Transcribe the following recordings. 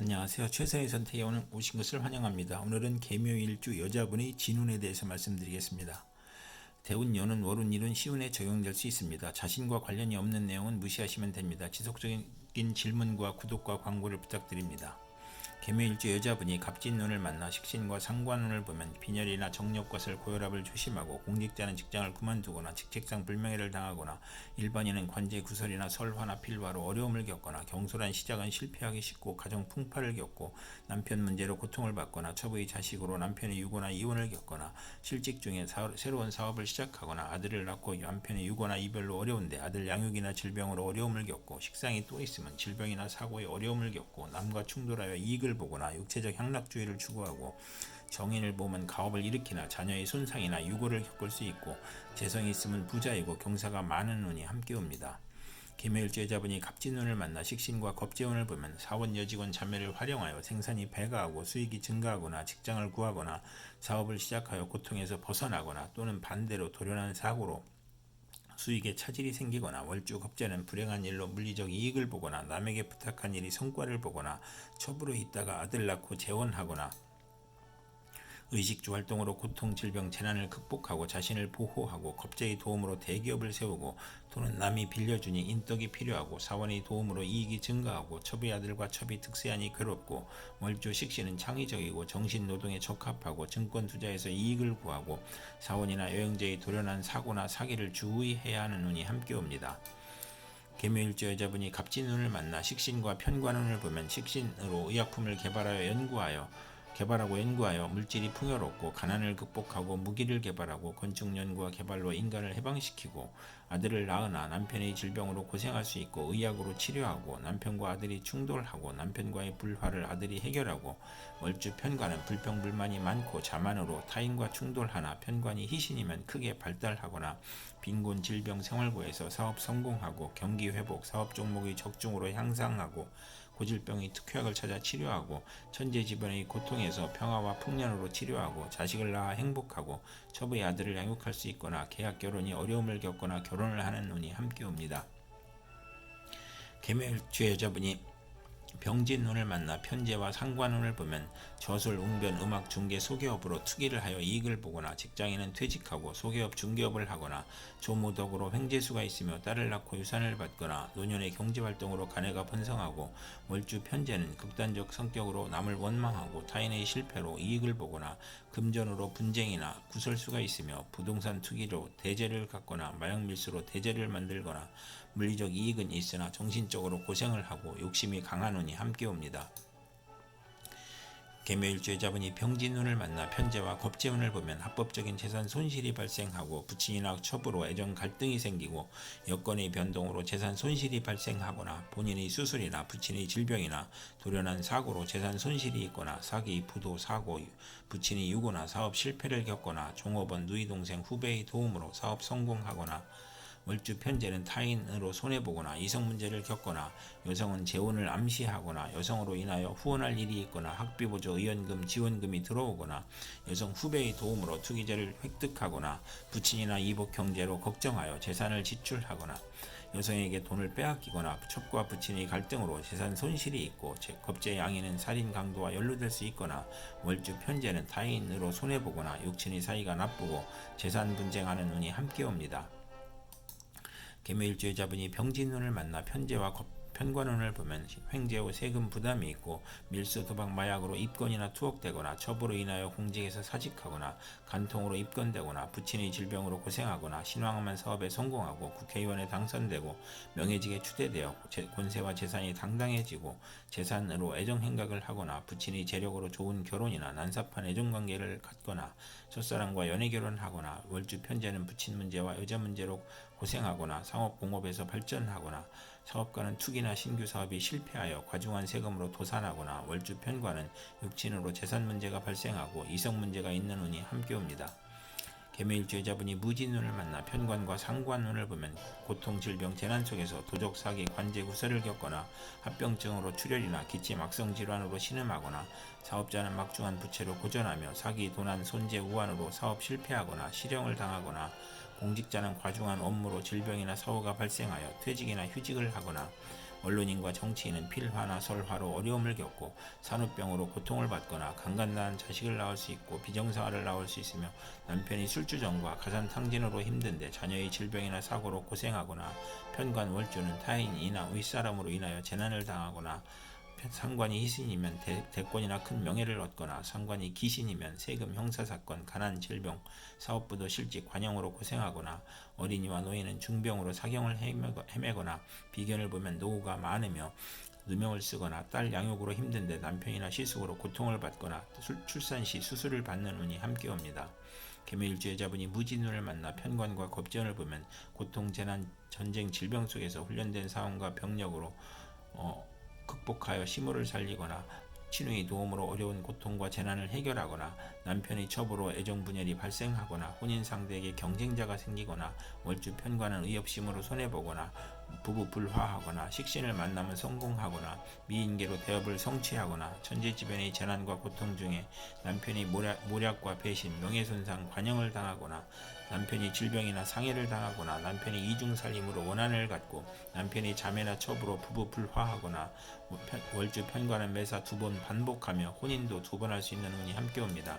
안녕하세요. 최선의 선택에 오늘 오신 것을 환영합니다. 오늘은 개묘일주 여자분의 진운에 대해서 말씀드리겠습니다. 대운, 여는, 월운, 일은 시운에 적용될 수 있습니다. 자신과 관련이 없는 내용은 무시하시면 됩니다. 지속적인 질문과 구독과 광고를 부탁드립니다. 개묘일주 여자분이 갑진운을 만나 식신과 상관운을 보면 빈혈이나 정력과설 고혈압을 조심하고 공직자는 직장을 그만두거나 직책상 불명예를 당하거나 일반인은 관제 구설이나 설화나 필화로 어려움을 겪거나 경솔한 시작은 실패하기 쉽고 가정 풍파를 겪고 남편 문제로 고통을 받거나 처부의 자식으로 남편의 유고나 이혼을 겪거나 실직 중에 사, 새로운 사업을 시작하거나 아들을 낳고 남편의 유고나 이별로 어려운데 아들 양육이나 질병으로 어려움을 겪고 식상이 또 있으면 질병이나 사고에 어려움을 겪고 남과 충돌하여 이익을 보거나 육체적 향락주의를 추구하고 정인을 보면 가업을 일으키나 자녀의 손상이나 유고를 겪을 수 있고 재성이 있으면 부자이고 경사가 많은 운이 함께 옵니다. 개묘일주 여자분이 갑진운을 만나 식신과 겁재운을 보면 사원 여직원 자매를 활용하여 생산이 배가하고 수익이 증가하거나 직장을 구하거나 사업을 시작하여 고통에서 벗어나거나 또는 반대로 도련한 사고로 수익에 차질이 생기거나 월주 겁재는 불행한 일로 물리적 이익을 보거나 남에게 부탁한 일이 성과를 보거나 첩으로 있다가 아들 낳고 재혼하거나 의식주 활동으로 고통, 질병, 재난을 극복하고 자신을 보호하고 겁재의 도움으로 대기업을 세우고 또는 남이 빌려주니 인덕이 필요하고 사원의 도움으로 이익이 증가하고 첩의 아들과 첩이 득세하니 괴롭고 월주 식신은 창의적이고 정신 노동에 적합하고 증권 투자에서 이익을 구하고 사원이나 여행자의 도련한 사고나 사기를 주의해야 하는 운이 함께 옵니다. 개묘일주 여자분이 갑진운을 만나 식신과 편관운을 보면 식신으로 의약품을 개발하여 연구하여 개발하고 연구하여 물질이 풍요롭고 가난을 극복하고 무기를 개발하고 건축 연구와 개발로 인간을 해방시키고 아들을 낳으나 남편의 질병으로 고생할 수 있고 의학으로 치료하고 남편과 아들이 충돌하고 남편과의 불화를 아들이 해결하고 월주 편관은 불평불만이 많고 자만으로 타인과 충돌하나 편관이 희신이면 크게 발달하거나 빈곤 질병 생활고에서 사업 성공하고 경기 회복 사업 종목의 적중으로 향상하고 고질병의 특효약을 찾아 치료하고 천재지변의 고통에서 평화와 풍년으로 치료하고 자식을 낳아 행복하고 첩의 아들을 양육할 수 있거나 계약 결혼이 어려움을 겪거나 결혼을 하는 운이 함께 옵니다. 개묘일주 여자분이 병진운을 만나 편제와 상관운을 보면 저술, 웅변, 음악, 중개, 소개업으로 투기를 하여 이익을 보거나 직장인은 퇴직하고 소개업, 중개업을 하거나 조무덕으로 횡재수가 있으며 딸을 낳고 유산을 받거나 노년의 경제활동으로 가내가 번성하고 월주 편제는 극단적 성격으로 남을 원망하고 타인의 실패로 이익을 보거나 금전으로 분쟁이나 구설수가 있으며 부동산 투기로 대재를 갖거나 마약밀수로 대재를 만들거나 물리적 이익은 있으나 정신적으로 고생을 하고 욕심이 강한 운이 함께 옵니다. 개묘일주의 자분이 병진운을 만나 편제와 겁재운을 보면 합법적인 재산 손실이 발생하고 부친이나 첩으로 애정 갈등이 생기고 여건의 변동으로 재산 손실이 발생하거나 본인의 수술이나 부친의 질병이나 돌연한 사고로 재산 손실이 있거나 사기, 부도, 사고, 부친의 유고나 사업 실패를 겪거나 종업원, 누이 동생, 후배의 도움으로 사업 성공하거나 월주 편제는 타인으로 손해보거나 이성 문제를 겪거나 여성은 재혼을 암시하거나 여성으로 인하여 후원할 일이 있거나 학비보조 의원금 지원금이 들어오거나 여성 후배의 도움으로 투기자를 획득하거나 부친이나 이복 형제로 걱정하여 재산을 지출하거나 여성에게 돈을 빼앗기거나 첩과 부친의 갈등으로 재산 손실이 있고 겁제 양이는 살인 강도와 연루될 수 있거나 월주 편제는 타인으로 손해보거나 육친의 사이가 나쁘고 재산 분쟁하는 운이 함께 옵니다. 개묘일주의 자분이 병진운을 만나 편제와 편관운을 보면 횡재 후 세금 부담이 있고 밀수 도박 마약으로 입건이나 투옥되거나 첩으로 인하여 공직에서 사직하거나 간통으로 입건되거나 부친의 질병으로 고생하거나 신왕만 사업에 성공하고 국회의원에 당선되고 명예직에 추대되어 권세와 재산이 당당해지고 재산으로 애정행각을 하거나 부친의 재력으로 좋은 결혼이나 난삽한 애정관계를 갖거나 첫사랑과 연애결혼하거나 월주 편제는 부친 문제와 여자 문제로 고생하거나 상업 공업에서 발전하거나 사업가는 투기나 신규 사업이 실패하여 과중한 세금으로 도산하거나 월주 편과는 육친으로 재산 문제가 발생하고 이성 문제가 있는 운이 함께 옵니다. 개묘일주의자분이 무진운을 만나 편관과 상관운을 보면 고통, 질병, 재난 속에서 도적, 사기, 관제, 구설을 겪거나 합병증으로 출혈이나 기침, 악성 질환으로 신음하거나 사업자는 막중한 부채로 고전하며 사기, 도난, 손재, 우환으로 사업 실패하거나 실형을 당하거나 공직자는 과중한 업무로 질병이나 사고가 발생하여 퇴직이나 휴직을 하거나 언론인과 정치인은 필화나 설화로 어려움을 겪고 산후병으로 고통을 받거나 강간당한 자식을 낳을 수 있고 비정상화를 낳을 수 있으며 남편이 술주정과 가산탕진으로 힘든데 자녀의 질병이나 사고로 고생하거나 편관 월주는 타인이나 윗사람으로 인하여 재난을 당하거나 상관이 희신이면 대, 대권이나 큰 명예를 얻거나 상관이 기신이면 세금 형사사건 가난 질병 사업부도 실직 관영으로 고생하거나 어린이와 노인은 중병으로 사경을 헤매거- 헤매거나 비견을 보면 노후가 많으며 누명을 쓰거나 딸 양육으로 힘든데 남편이나 시숙으로 고통을 받거나 술- 출산 시 수술을 받는 운이 함께 옵니다. 개묘일주여자분이 무진운을 만나 편관과 겁전을 보면 고통, 재난, 전쟁, 질병 속에서 훈련된 사원과 병력으로 어, 극복하여 시모를 살리거나 친우의 도움으로 어려운 고통과 재난을 해결하거나 남편의 첩으로 애정 분열이 발생하거나 혼인 상대에게 경쟁자가 생기거나 월주 편과는 의협심으로 손해보거나 부부 불화하거나 식신을 만나면 성공하거나 미인계로 대업을 성취하거나 천재지변의 재난과 고통 중에 남편이 모략, 모략 과 배신, 명예손상, 관영을 당하거나 남편이 질병이나 상해를 당하거나 남편이 이중살림으로 원한을 갖고 남편이 자매나 첩으로 부부 불화하거나 편- 월주 편관은 매사 두 번 반복하며 혼인도 두 번 할 수 있는 운이 함께 옵니다.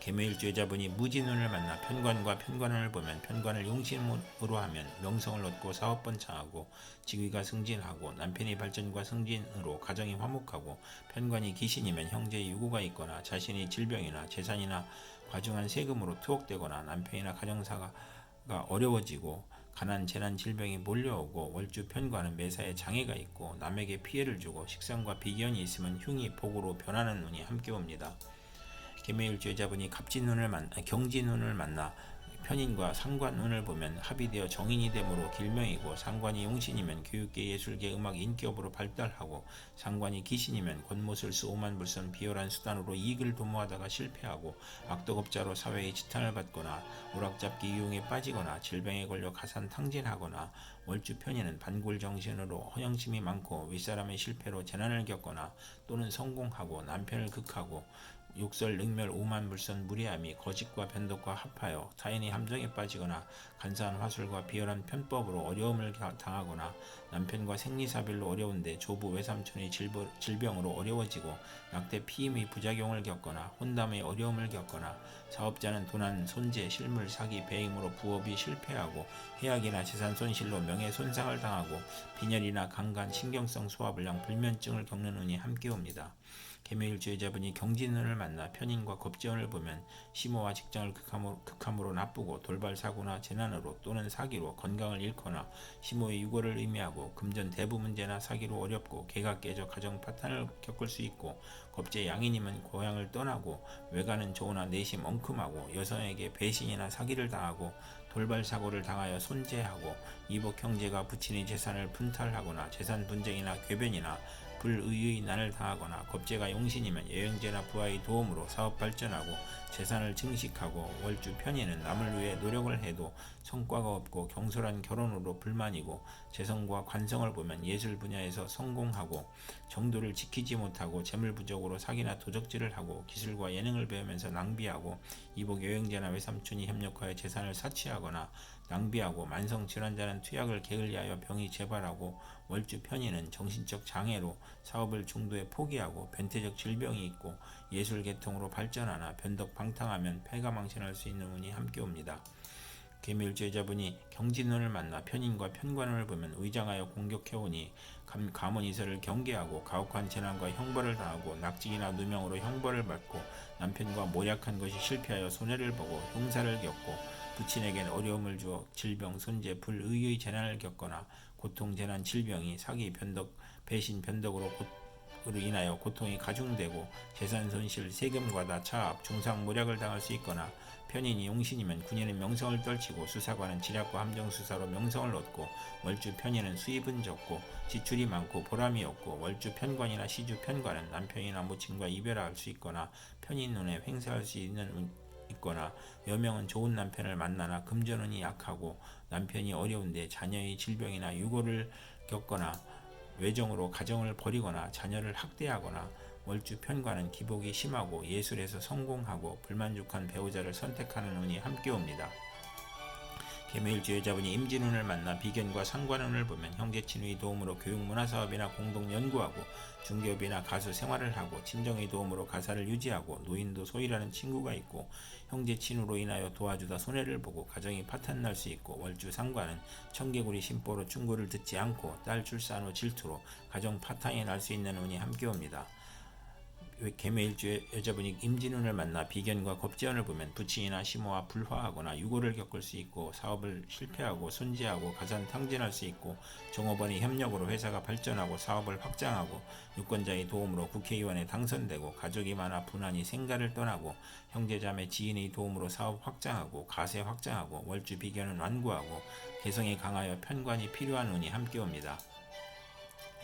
개묘일주여자분이 무진운을 만나 편관과 편관운을 보면 편관을 용신으로 하면 명성을 얻고 사업 번창하고 직위가 승진하고 남편의 발전과 승진으로 가정이 화목하고 편관이 기신이면 형제의 유고가 있거나 자신의 질병이나 재산이나 과중한 세금으로 투옥되거나 남편이나 가정사가 어려워지고 가난 재난 질병이 몰려오고 월주 편과는 매사에 장애가 있고 남에게 피해를 주고 식상과 비견이 있으면 흉이 복으로 변하는 운이 함께 옵니다. 개묘일주 여자분이 갑진운을 만나 경진운을 만나 편인과 상관운을 보면 합의되어 정인이 되므로 길명이고 상관이 용신이면 교육계 예술계 음악 인기업으로 발달하고 상관이 기신이면 권모술수 오만불선 비열한 수단으로 이익을 도모하다가 실패하고 악덕업자로 사회의 지탄을 받거나 오락잡기 이용에 빠지거나 질병에 걸려 가산 탕진하거나 월주 편인은 반골 정신으로 허영심이 많고 윗사람의 실패로 재난을 겪거나 또는 성공하고 남편을 극하고 욕설, 능멸, 오만, 물선, 무리함이 거짓과 변덕과 합하여 타인의 함정에 빠지거나 간사한 화술과 비열한 편법으로 어려움을 가- 당하거나 남편과 생리사별로 어려운데 조부 외삼촌의 질병으로 어려워지고 낙태 피임의 부작용을 겪거나 혼담의 어려움을 겪거나 사업자는 도난, 손재, 실물, 사기, 배임으로 부업이 실패하고 해악이나 재산 손실로 명예 손상을 당하고 빈혈이나 강간, 신경성 소화불량, 불면증을 겪는 운이 함께 옵니다. 개묘일주여자분이 경진운을 만나 편인과 겁지운을 보면 심호와 직장을 극함으로, 극함으로 나쁘고 돌발 사고나 재난으로 또는 사기로 건강을 잃거나 심호의 유고를 의미하고 금전 대부 문제나 사기로 어렵고 개가 깨져 가정 파탄을 겪을 수 있고 겁제 양인이면 고향을 떠나고 외가는 좋으나 내심 엉큼하고 여성에게 배신이나 사기를 당하고 돌발 사고를 당하여 손재하고 이복 형제가 부친의 재산을 분탈하거나 재산 분쟁이나 궤변이나 불의의 난을 당하거나 겁제가 용신이면 여행제나 부하의 도움으로 사업 발전하고 재산을 증식하고 월주 편의는 남을 위해 노력을 해도 성과가 없고 경솔한 결혼으로 불만이고 재성과 관성을 보면 예술 분야에서 성공하고 정도를 지키지 못하고 재물 부족으로 사기나 도적질을 하고 기술과 예능을 배우면서 낭비하고 이복 여행제나 외삼촌이 협력하여 재산을 사치하거나 낭비하고 만성 질환자는 투약을 게을리하여 병이 재발하고 월주 편의는 정신적 장애로 사업을 중도에 포기하고 변태적 질병이 있고 예술 계통으로 발전하나 변덕 방탕하면 폐가망신할 수 있는 운이 함께 옵니다. 개밀주의자분이 경진운을 만나 편인과 편관운을 보면 의장하여 공격해오니 감, 가문이설을 경계하고 가혹한 재난과 형벌을 당하고 낙직이나 누명으로 형벌을 받고 남편과 모략한 것이 실패하여 손해를 보고 흉사를 겪고 부친에겐 어려움을 주어 질병, 손재, 불의의 재난을 겪거나 고통, 재난, 질병이 사기, 변덕, 배신, 변덕으로 고, 으로 인하여 고통이 가중되고 재산 손실, 세금 과다, 차압, 중상 모략을 당할 수 있거나 편인이 용신이면 군인은 명성을 떨치고 수사관은 지략과 함정 수사로 명성을 얻고 월주 편인은 수입은 적고 지출이 많고 보람이 없고 월주 편관이나 시주 편관은 남편이나 모친과 이별할 수 있거나 편인 눈에 횡세할 수 있는 운- 있거나 여명은 좋은 남편을 만나나 금전운이 약하고 남편이 어려운데 자녀의 질병이나 유고를 겪거나 외정으로 가정을 버리거나 자녀를 학대하거나 월주 편과는 기복이 심하고 예술에서 성공하고 불만족한 배우자를 선택하는 운이 함께 옵니다. 개묘일주 여자분이 임진운을 만나 비견과 상관운을 보면 형제 친구의 도움으로 교육 문화 사업이나 공동 연구하고 중개업이나 가수 생활을 하고 친정의 도움으로 가사를 유지하고 노인도 소일하는 친구가 있고 형제 친구로 인하여 도와주다 손해를 보고 가정이 파탄 날 수 있고 월주 상관은 청개구리 심보로 충고를 듣지 않고 딸 출산 후 질투로 가정 파탄이 날 수 있는 운이 함께 옵니다. 개묘일주에 여자분이 임진운을 만나 비견과 겁재운을 보면 부친이나 시모와 불화하거나 유고를 겪을 수 있고 사업을 실패하고 손재하고 가산 탕진할 수 있고 종업원의 협력으로 회사가 발전하고 사업을 확장하고 유권자의 도움으로 국회의원에 당선되고 가족이 많아 분한이 생가를 떠나고 형제자매 지인의 도움으로 사업 확장하고 가세 확장하고 월주 비견은 완구하고 개성이 강하여 편관이 필요한 운이 함께 옵니다.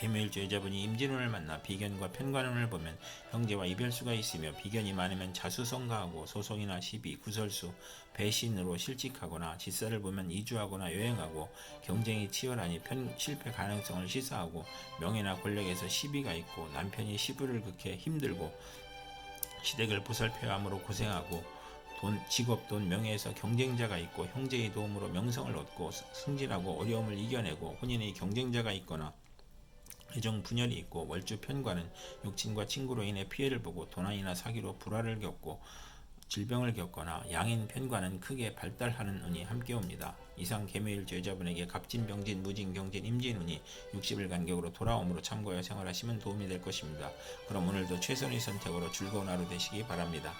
개묘일주 여자분이 임진운을 만나 비견과 편관운을 보면 형제와 이별수가 있으며 비견이 많으면 자수성가하고 소송이나 시비, 구설수, 배신으로 실직하거나 직사를 보면 이주하거나 여행하고 경쟁이 치열하니 편 실패 가능성을 시사하고 명예나 권력에서 시비가 있고 남편이 시부를 극해 힘들고 시댁을 보살펴야 함으로 고생하고 돈, 직업, 돈, 명예에서 경쟁자가 있고 형제의 도움으로 명성을 얻고 승진하고 어려움을 이겨내고 혼인의 경쟁자가 있거나 애정 분열이 있고 월주 편과는 육친과 친구로 인해 피해를 보고 도난이나 사기로 불화를 겪고 질병을 겪거나 양인 편과는 크게 발달하는 운이 함께 옵니다. 이상 개묘일주 여자분에게 갑진, 병진, 무진, 경진, 임진 운이 60일 간격으로 돌아옴으로 참고하여 생활하시면 도움이 될 것입니다. 그럼 오늘도 최선의 선택으로 즐거운 하루 되시기 바랍니다.